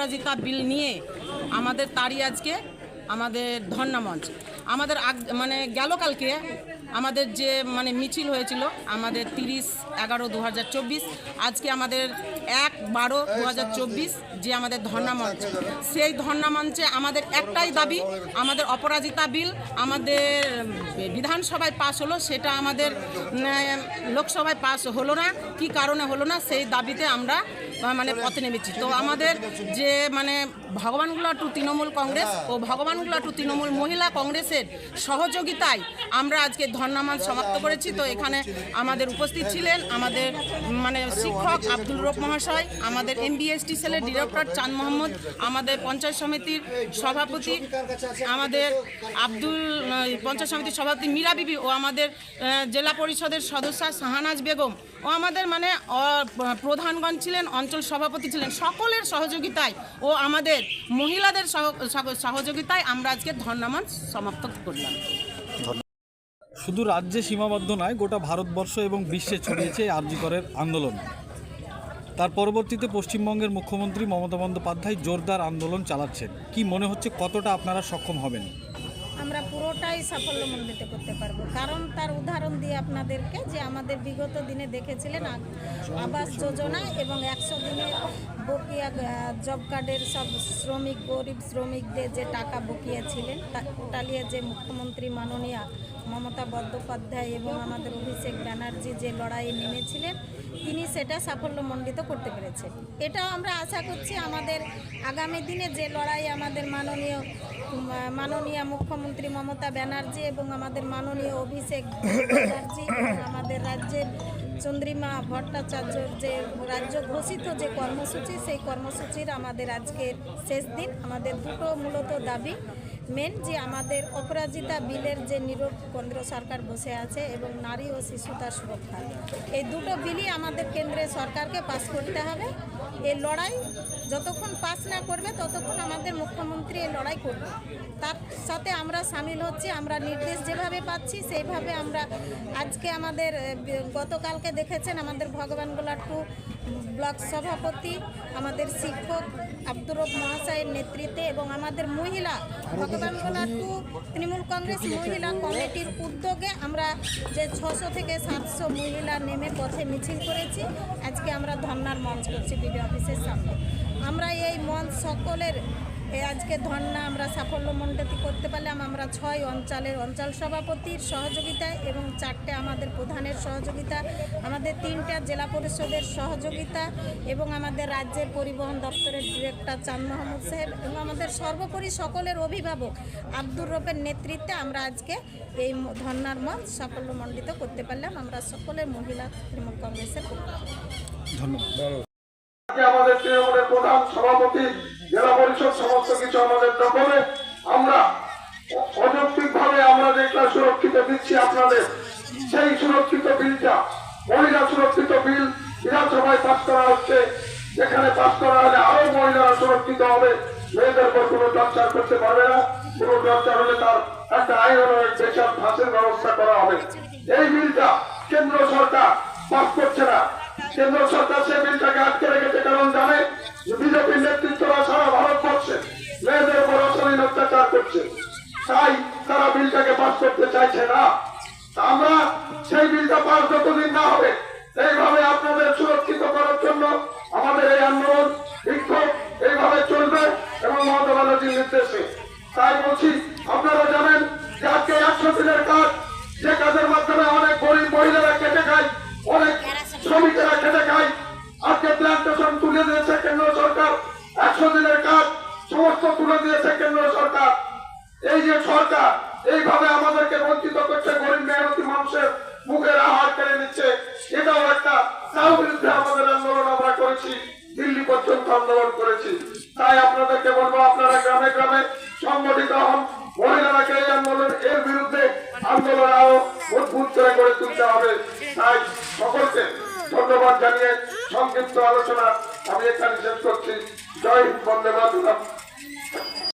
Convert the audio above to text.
অপরাজিতা বিল নিয়ে আমাদের তারই আজকে আমাদের ধর্ণা মঞ্চ আমাদের আগ মানে গেল কালকে আমাদের যে মানে মিছিল হয়েছিল, আমাদের তিরিশ এগারো দু আজকে আমাদের এক বারো দু যে আমাদের ধর্ণা মঞ্চ সেই ধর্ণা মঞ্চে আমাদের একটাই দাবি, আমাদের অপরাজিতা বিল আমাদের বিধানসভায় পাশ হলো, সেটা আমাদের লোকসভায় পাশ হলো না, কি কারণে হলো না, সেই দাবিতে আমরা মানে পথে নেমেছি। তো আমাদের যে মানে ভগবানগুলা টু তৃণমূল কংগ্রেস ও ভগবানগুলা টু তৃণমূল মহিলা কংগ্রেসের সহযোগিতায় আমরা আজকে ধর্নামান সমাপ্ত করেছি। তো এখানে আমাদের উপস্থিত ছিলেন আমাদের মানে শিক্ষক আব্দুল রব মহাশয়, আমাদের এমবিএসটি সেলের ডিরেক্টর চাঁদ মোহাম্মদ, আমাদের পঞ্চায়েত সমিতির সভাপতি, আমাদের আব্দুল পঞ্চায়েত সমিতির সভাপতি মীরা বিবি ও আমাদের জেলা পরিষদের সদস্য শাহানাজ বেগম ও আমাদের মানে প্রধানগণ ছিলেন অঞ্চল সভাপতি ছিলেন। সকলের সহযোগিতায় ও আমাদের মহিলাদের সহ- সহ- সহযোগিতায় আমরা আজকে ধর্নামান সমাপ্ত করলাম। শুধু রাজ্যে সীমাবদ্ধ নয়, গোটা ভারতবর্ষ এবং বিশ্বে ছড়িয়েছে আরজিকরের আন্দোলন। তার পরবর্তীতে পশ্চিমবঙ্গের মুখ্যমন্ত্রী মমতা বন্দ্যোপাধ্যায় জোরদার আন্দোলন চালাচ্ছেন। কি মনে হচ্ছে, কতটা আপনারা সক্ষম হবেন? আমরা পুরোটাই সাফল্যমণ্ডিত করতে পারব। কারণ তার উদাহরণ দিয়ে আপনাদেরকে যে আমাদের বিগত দিনে দেখেছিলেন আবাস যোজনা এবং একশো দিনে বকিয়া জব কার্ডের সব শ্রমিক, গরিব শ্রমিকদের যে টাকা বকিয়েছিলেন, তা যে মুখ্যমন্ত্রী মাননীয়া মমতা বন্দ্যোপাধ্যায় এবং আমাদের অভিষেক ব্যানার্জি যে লড়াইয়ে নেমেছিলেন, তিনি সেটা সাফল্যমণ্ডিত করতে পেরেছেন। এটাও আমরা আশা করছি আমাদের আগামী দিনে যে লড়াই আমাদের মাননীয় মাননীয় মুখ্যমন্ত্রী মমতা ব্যানার্জি এবং আমাদের মাননীয় অভিষেক ব্যানার্জি আমাদের রাজ্যের চন্দ্রিমা ভট্টাচার্যর যে রাজ্য ঘোষিত যে কর্মসূচি, সেই কর্মসূচির আমাদের আজকের শেষ দিন। আমাদের দুটো মূলত দাবি। মেন যে আমাদের অপরাজিতা বিলের যে নীরব কেন্দ্র সরকার বসে আছে এবং নারী ও শিশুতা সুরক্ষা। এই দুটো বিলই আমাদের কেন্দ্রে সরকারকে পাশ করতে হবে। এই লড়াই যতক্ষণ পাস না করবে, ততক্ষণ আমাদের মুখ্যমন্ত্রী এই লড়াই করবে। তার সাথে আমরা সামিল হচ্ছি, আমরা নির্দেশ যেভাবে পাচ্ছি, সেইভাবে আমরা আজকে আমাদের গতকালকে দেখেছেন আমাদের ভগবানগোলা টু ব্লক সভাপতি, আমাদের শিক্ষক আব্দুর রব মহাশয়ের নেতৃত্বে এবং আমাদের মহিলা ভগবানগোলা টু তৃণমূল কংগ্রেস মহিলা কমিটির উদ্যোগে আমরা যে ছশো থেকে সাতশো মহিলা নেমে পথে মিছিল করেছি। আজকে আমরা ধর্নার মঞ্চ করছি বিডিও অফিসের সামনে। আমরা এই মঞ্চ সকলের এই আজকে ধর্না আমরা সাফল্যমণ্ডিত করতে পারলাম। আমরা ছয় অঞ্চলের অঞ্চল সভাপতির সহযোগিতায় এবং চারটে আমাদের প্রধানের সহযোগিতা আমাদের তিনটা জেলা পরিষদের সহযোগিতা এবং আমাদের রাজ্যের পরিবহন দপ্তরের ডিরেক্টর চাঁদ মোহাম্মদ সাহেব এবং আমাদের সর্বোপরি সকলের অভিভাবক আব্দুর রবের নেতৃত্বে আমরা আজকে এই ধর্নার মঞ্চ সাফল্যমণ্ডিত করতে পারলাম। আমরা সকলের মহিলা তৃণমূল কংগ্রেসের ধন্যবাদ। আমাদের তৃণমূলের প্রধান সভাপতি জেলা পরিষদ সমস্ত কিছু আমাদের দখলে। আমরা অযৌক্তিক ভাবে আমরা যেটা সুরক্ষিত দিচ্ছি আপনাদের, সেই সুরক্ষিত বিলটা, মহিলা সুরক্ষিত বিল বিধানসভায় পাস করা হচ্ছে, যেখানে পাস করা হলে আরও মহিলারা সুরক্ষিত হবে। মেয়েদের উপর কোনো টর্চার করতে পারবে না। কোনো টর্চার হলে তার একটা আইন পেশার ফাঁসের ব্যবস্থা করা হবে। এই বিলটা কেন্দ্র সরকার পাস করছে না। কেন্দ্র সরকার সেই বিলটাকে আটকে রেখেছে কারণ জানে বিজেপির নেতৃত্বরা সেই বিলটা পাস যতদিন না হবে, এইভাবে আপনাদের সুরক্ষিত করার জন্য আমাদের এই আন্দোলন বিক্ষোভ এইভাবে চলবে এবং মমতা ব্যানার্জির নির্দেশে। তাই বলছি, আপনারা জানেন যে আজকে একশো দিনের কাজ, যে কাজের মাধ্যমে অনেক গরিব মহিলারা কেটে খায়, অনেক শ্রমিকেরা খেটে খায়। আজকে প্ল্যান্টেশন তুলে দিয়েছে কেন্দ্র সরকার, একশো দিনের কাজ সমস্ত তুলে দিয়েছে কেন্দ্র সরকার। এই যে সরকার, এইভাবে আমাদেরকে বঞ্চিত করছে গরিব মেহনতি মানুষের মুখের আহার কেড়ে নিচ্ছে। এটাও একটা তার বিরুদ্ধে আমাদের আন্দোলন আমরা করেছি। দিল্লি পর্যন্ত আন্দোলন করেছি। তাই আপনাদেরকে বলব, আপনারা গ্রামে গ্রামে